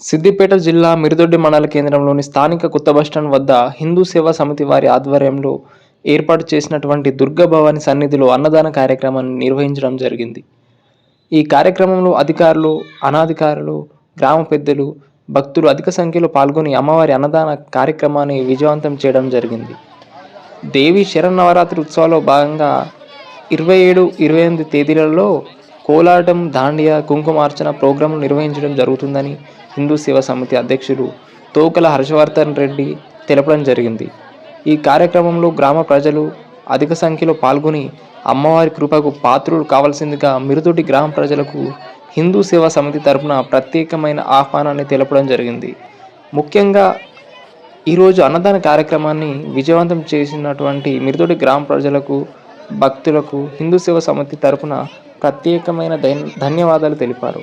సిద్దిపేట జిల్లా మిరుదొడ్డి మండల కేంద్రంలోని స్థానిక కొత్త బస్టాండ్ వద్ద హిందూ సేవా సమితి వారి ఆధ్వర్యంలో ఏర్పాటు చేసినటువంటి దుర్గా భవాని సన్నిధిలో అన్నదాన కార్యక్రమాన్ని నిర్వహించడం జరిగింది. ఈ కార్యక్రమంలో అధికారులు అనాధికారులు గ్రామ పెద్దలు భక్తులు అధిక సంఖ్యలో పాల్గొని అమ్మవారి అన్నదాన కార్యక్రమాన్ని విజయవంతం చేయడం జరిగింది. దేవి శరన్నవరాత్రి ఉత్సవాల్లో భాగంగా ఇరవై ఏడు ఇరవై ఎనిమిది తేదీలలో కోలాటం దాండియా కుంకుమార్చన ప్రోగ్రాంలు నిర్వహించడం జరుగుతుందని హిందూ సేవా సమితి అధ్యక్షుడు తోకల హర్షవర్ధన్ రెడ్డి తెలపడం జరిగింది. ఈ కార్యక్రమంలో గ్రామ ప్రజలు అధిక సంఖ్యలో పాల్గొని అమ్మవారి కృపకు పాత్రులు కావాల్సిందిగా మిరుదొడ్డి గ్రామ ప్రజలకు హిందూ సేవా సమితి తరపున ప్రత్యేకమైన ఆహ్వానాన్ని తెలపడం జరిగింది. ముఖ్యంగా ఈరోజు అన్నదాన కార్యక్రమాన్ని విజయవంతం చేసినటువంటి మిరుదొడి గ్రామ ప్రజలకు భక్తులకు హిందూ సేవ సమితి తరపున ప్రత్యేకమైన ధన్యవాదాలు తెలిపారు.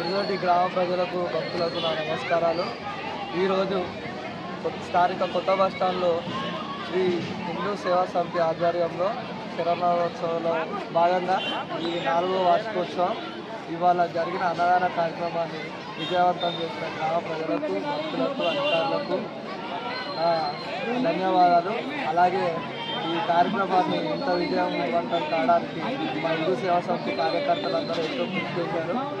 మిరుదొడ్డి గ్రామ ప్రజలకు భక్తులకు నా నమస్కారాలు. ఈరోజు కొత్త- స్థానిక కొత్త బస్ స్టాండ్లో శ్రీ హిందూ సేవా సమితి ఆధ్వర్యంలో శరణోత్సవంలో భాగంగా ఈ నాలుగో వార్షికోత్సవం ఇవాళ జరిగిన అన్నదాన కార్యక్రమాన్ని విజయవంతం చేసిన గ్రామ ప్రజలకు భక్తులకు అధికారులకు ధన్యవాదాలు. అలాగే ఈ కార్యక్రమాన్ని ఇంత విజయవంతం కావడానికి మా హిందూ సేవా సమితి కార్యకర్తలందరూ ఎంతో కృషి చేశారు.